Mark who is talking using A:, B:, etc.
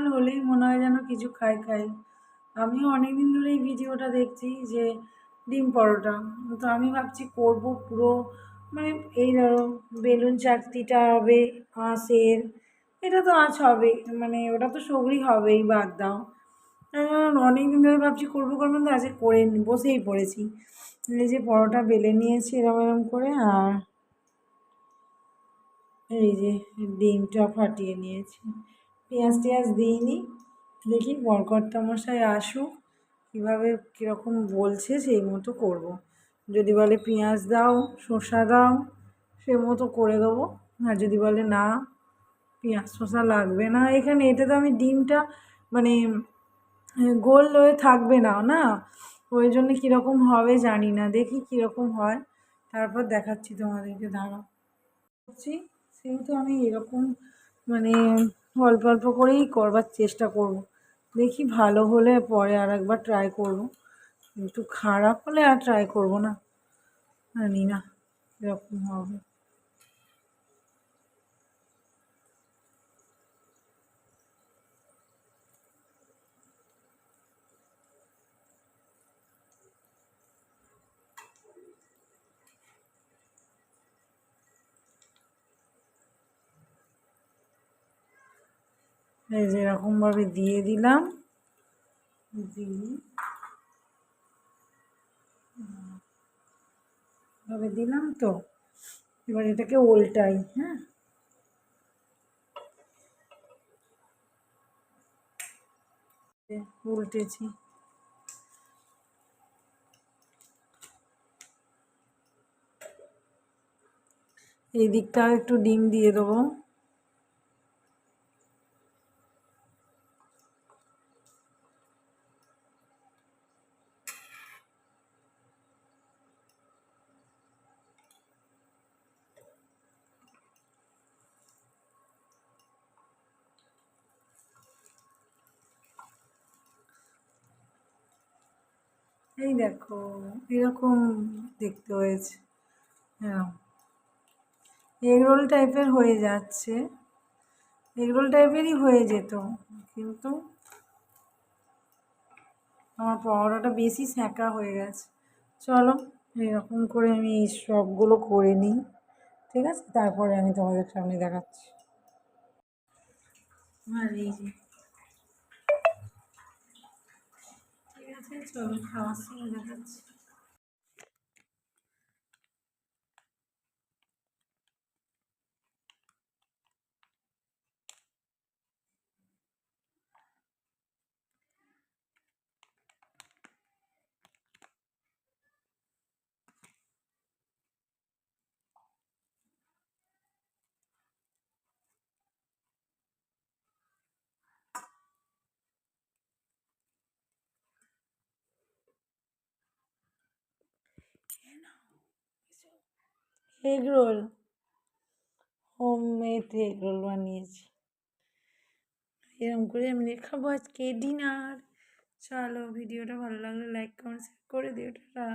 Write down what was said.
A: সকাল হলেই মনে হয় যেন কিছু খাই খাই। আমিও অনেক দিন ধরে এই ভিডিওটা দেখছি যে ডিম পরোটা। তো আমি ভাবছি করব পুরো মানে এই ধরো বেলুন চাকতিটা হবে, আঁশের। এটা তো আঁচ হবে মানে ওটা তো সগড়ি হবেই, বাদ দাও। অনেক দিন ধরে ভাবছি করব করব তো আজকে করে বসেই পড়েছি। এই যে পরোটা বেলে নিয়েছি এরকম এরম করে, আর এই যে ডিমটা ফাটিয়ে নিয়েছি। পেঁয়াজ টেয়াজ দিইনি। দেখি বরকর্তা মশাই আসুক, কীভাবে কীরকম বলছে সেই মতো করব। যদি বলে পেঁয়াজ দাও, শসা দাও, সে মতো করে দেবো। আর যদি বলে না, পেঁয়াজ শসা লাগবে না। এখানে এতে তো আমি ডিমটা মানে গোল হয়ে থাকবে না না? ওই জন্য কীরকম হবে জানি না। দেখি কীরকম হয়। তারপর দেখাচ্ছি তোমাদেরকে, দাঁড়াও। করছি সেহেতু আমি এরকম মানে অল্প অল্প করেই করবার চেষ্টা করব। দেখি ভালো হলে পরে আর একবার ট্রাই করব। একটু খারাপ হলে আর ট্রাই করব না। জানি না, এরকম হবে। এই যে এরকমভাবে দিয়ে দিলাম। দিয়ে ভাবে দিলাম তো। এবার এটাকে উল্টাই হ্যাঁ। উল্টেছি। এই দিকটা একটু ডিম দিয়ে দেবো। এই দেখো, এরকম দেখতে হয়েছে। হ্যাঁ। এগরোল টাইপের হয়ে যাচ্ছে। এগরোল টাইপেরই হয়ে যেত, কিন্তু আমার পরোটাটা বেশি স্যাঁকা হয়ে গেছে। চলো, এরকম করে আমি এই সবগুলো করে নিই, ঠিক আছে? তারপরে আমি তোমাদের সামনে দেখাচ্ছি। আর এই যে ঠিক খাওয়া খাওয়ার যাচ্ছে। Egg roll home made egg roll বানিয়েছি। এরকম করে আমি খাব আজকে ডিনার। চলো, ভিডিওটা ভালো লাগলে লাইক কমেন্ট শেয়ার করে দিও, টাটা।